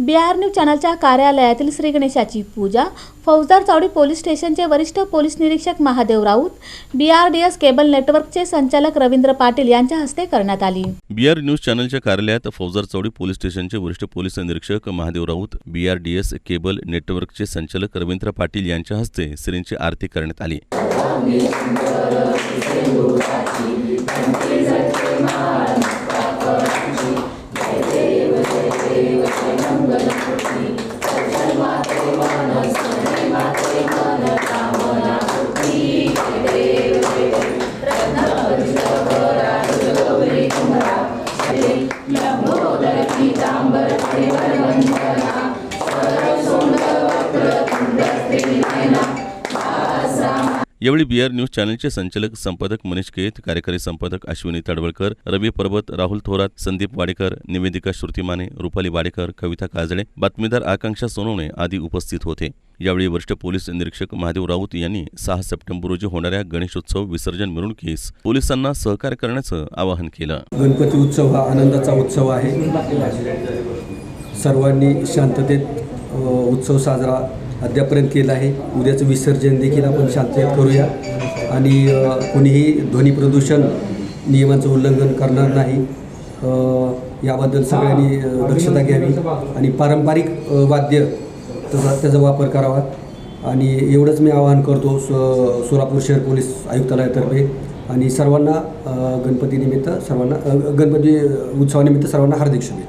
बी R news चॅनलच्या कार्यालयातील श्री गणेशाची पूजा. फौजदार चावडी पोलीस स्टेशनचे वरिष्ठ पोलीस निरीक्षक Mahadev Raut. B R D S cable नेटवर्कचे संचालक रवींद्र पाटील यांच्या हस्ते करण्यात आली. बी आर न्यूज चॅनलच्या कार्यालयात फौजदार चौडी पोलीस स्टेशनचे वरिष्ठ पोलीस निरीक्षक Mahadev Raut B R D S cable नेटवर्कचे संचालक रवींद्र पाटील यांच्या हस्ते श्रींची आरती करण्यात आली. नमो दर्शिताम्बर परिवर्वन्त यावेळी बीआर न्यूज चॅनलचे संचालक संपादक मनीष केत कार्यकारी संपादक अश्विनी तडवळकर रवी पर्वत राहुल थोरात संदीप वाडेकर निवेदिका श्रुतीमाने रुपाली वाडेकर कविता काजळे बातमीदार आकांक्षा सोनवणे आदी उपस्थित होते. यावेळी वरिष्ठ पोलीस निरीक्षक महादेव राऊत यांनी सहा सप्टेंबर रोजी होणाऱ्या गणेशोत्सव विसर्जन मिरवणुकीस पोलिसांना सहकार्य करण्याचं आवाहन केलं. गणपती उत्सव हा आनंदाचा उत्सव आहे. सर्वांनी शांततेत उत्सव साजरा अद्यापर्यंत केलं आहे. उद्याचं विसर्जन देखील आपण शांततेत करूया. आणि कोणीही ध्वनी प्रदूषण नियमांचं उल्लंघन करणार नाही. याबद्दल सगळ्यांनी दक्षता घ्यावी. आणि पारंपरिक वाद्य त्याचा त्याचा वापर करावा. आणि एवढंच मी आवाहन करतो सो सोलापूर शहर पोलीस आयुक्तालयातर्फे. आणि सर्वांना गणपतीनिमित्त सर्वांना गणपती उत्सवानिमित्त सर्वांना हार्दिक शुभेच्छा.